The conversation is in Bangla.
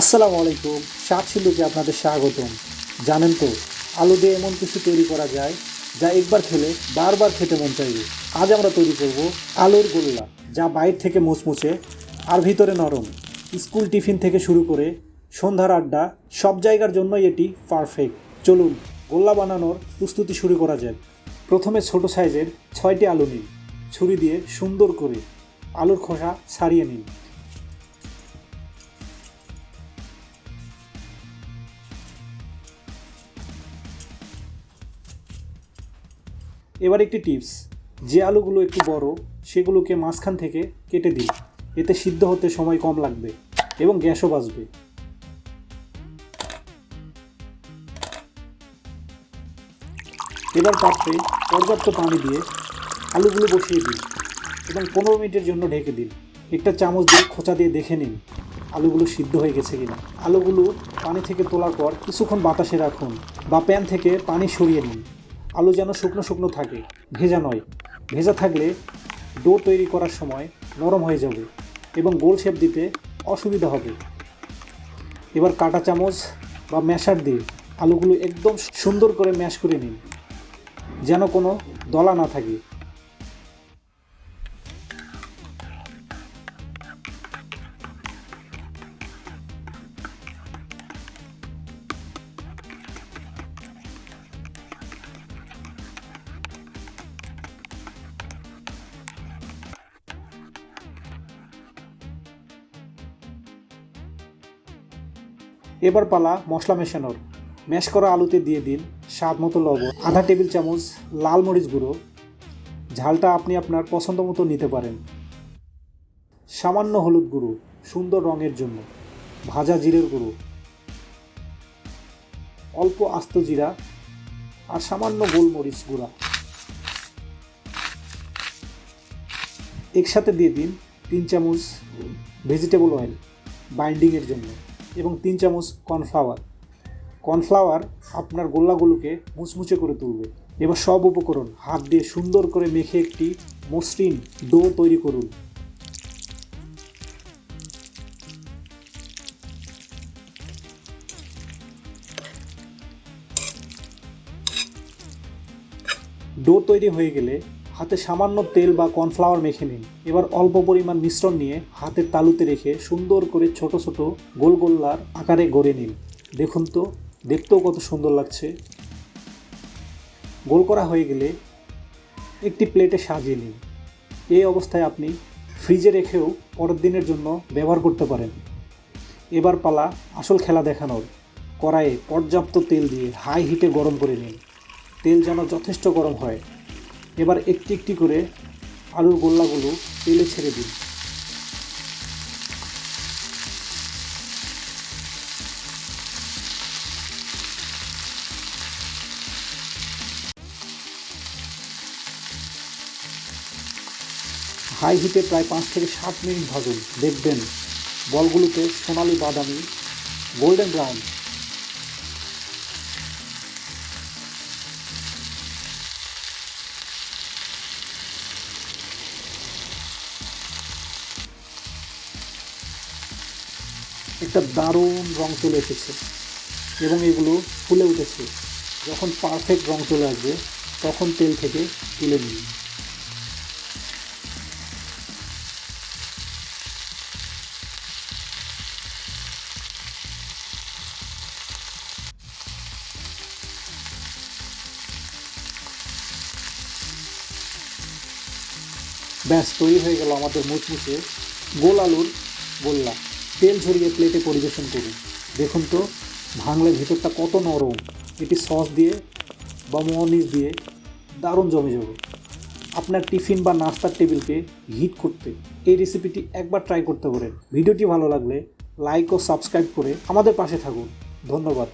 আসসালামু আলাইকুম শাক সিন্ধুকে আপনাদের স্বাগতম। জানেন তো, আলু দিয়ে এমন কিছু তৈরি করা যায় যা একবার খেলে বারবার খেতে মন চাইবে। আজ আমরা তৈরি করব আলুর গোল্লা, যা বাইর থেকে মুচমুচে আর ভিতরে নরম। স্কুল টিফিন থেকে শুরু করে সন্ধ্যার আড্ডা, সব জায়গার জন্যই এটি পারফেক্ট চলুন, গোল্লা বানানোর প্রস্তুতি শুরু করা যাক। প্রথমে ছোট সাইজের ছয়টি আলু নিন। ছুরি দিয়ে সুন্দর করে আলুর খোসা ছাড়িয়ে নিন। এবার একটি টিপস। যে আলুগুলো একটু বড়, সেগুলোকে মাঝখান থেকে কেটে দিন। এতে সিদ্ধ হতে সময় কম লাগবে এবং গ্যাসও বাঁচবে এবার পাত্রে পর্যাপ্ত পানি দিয়ে আলুগুলো বসিয়ে দিন এবং পনেরো মিনিটের জন্য ঢেকে দিন। একটা চামচ দিয়ে খোঁচা দিয়ে দেখে নিন আলুগুলো সিদ্ধ হয়ে গেছে কিনা। আলুগুলো পানি থেকে তোলার পর কিছুক্ষণ বাতাসে রাখুন বা প্যান থেকে পানি সরিয়ে নিন। আলু যেন শুকনো শুকনো থাকে, ভেজা নয়। ভেজা থাকলে ডো তৈরি করার সময় নরম হয়ে যাবে এবং গোল শেপ দিতে অসুবিধা হবে। এবার কাটা চামচ বা ম্যাশার দিয়ে আলুগুলো একদম সুন্দর করে ম্যাশ করে নিন, যেন কোনো দলা না থাকে। এবার পালা মশলা মেশানোর। ম্যাশ করা আলুতে দিয়ে দিন স্বাদ মতো লবণ, আধা টেবিল চামচ লাল মরিচ গুঁড়ো। ঝালটা আপনি আপনার পছন্দ মতো নিতে পারেন। সামান্য হলুদ গুঁড়ো, সুন্দর রঙের জন্য। ভাজা জিরের গুঁড়ো। অল্প আস্ত জিরা আর সামান্য গোলমরিচ গুঁড়া। একসাথে দিয়ে দিন তিন চামচ ভেজিটেবল অয়েল, বাইন্ডিংয়ের জন্য। এবং তিন চামচ কর্নফ্লাওয়ার। কর্নফ্লাওয়ার আপনার গোল্লাগুলোকে মুচমুচে করে তুলবে। এবার সব উপকরণ হাত দিয়ে সুন্দর করে মেখে একটি মসৃণ ডো তৈরি করুন। ডো তৈরি হয়ে গেলে হাতে সামান্য তেল বা কর্নফ্লাওয়ার মেখে নিন। এবার অল্প পরিমাণ মিশ্রণ নিয়ে হাতের তালুতে রেখে সুন্দর করে ছোট ছোট গোল গোল্লার আকারে গড়ে নিন। দেখুন তো, দেখতেও কত সুন্দর লাগছে। গোল করা হয়ে গেলে একটি প্লেটে সাজিয়ে নিন। এই অবস্থায় আপনি ফ্রিজে রেখেও পরের দিনের জন্য ব্যবহার করতে পারেন। এবার পালা আসল খেলা দেখানোর। কড়াইয়ে পর্যাপ্ত তেল দিয়ে হাই হিটে গরম করে নিন। তেল যেন যথেষ্ট গরম হয়। এবার একটি একটি করে আলুর গোল্লাগুলো তেলে ছেড়ে দিন। হাই হিটে প্রায় পাঁচ থেকে সাত মিনিট ভাজুন। দেখবেন বলগুলোতে সোনালি বাদামি, গোল্ডেন ব্রাউন একটা দারুণ রং চলে এসেছে। এবং এগুলো ফুলে উঠেছে। যখন পারফেক্ট রং চলে আসবে, তখন তেল থেকে তুলে নিন। ব্যাস, তৈরি হয়ে গেল আমাদের মুচমুচে গোল আলুর গোল্লা। তেল ঝরিয়ে প্লেটে পরিবেশন করুন। দেখুন তো, ভাঙলে ভেতরটা কত নরম। এটি সস দিয়ে বা মনিস দিয়ে দারুণ জমে যাবে। আপনার টিফিন বা নাস্তার টেবিলকে হিট করতে এই রেসিপিটি একবার ট্রাই করতে পারেন। ভিডিওটি ভালো লাগলে লাইক ও সাবস্ক্রাইব করে আমাদের পাশে থাকুন। ধন্যবাদ।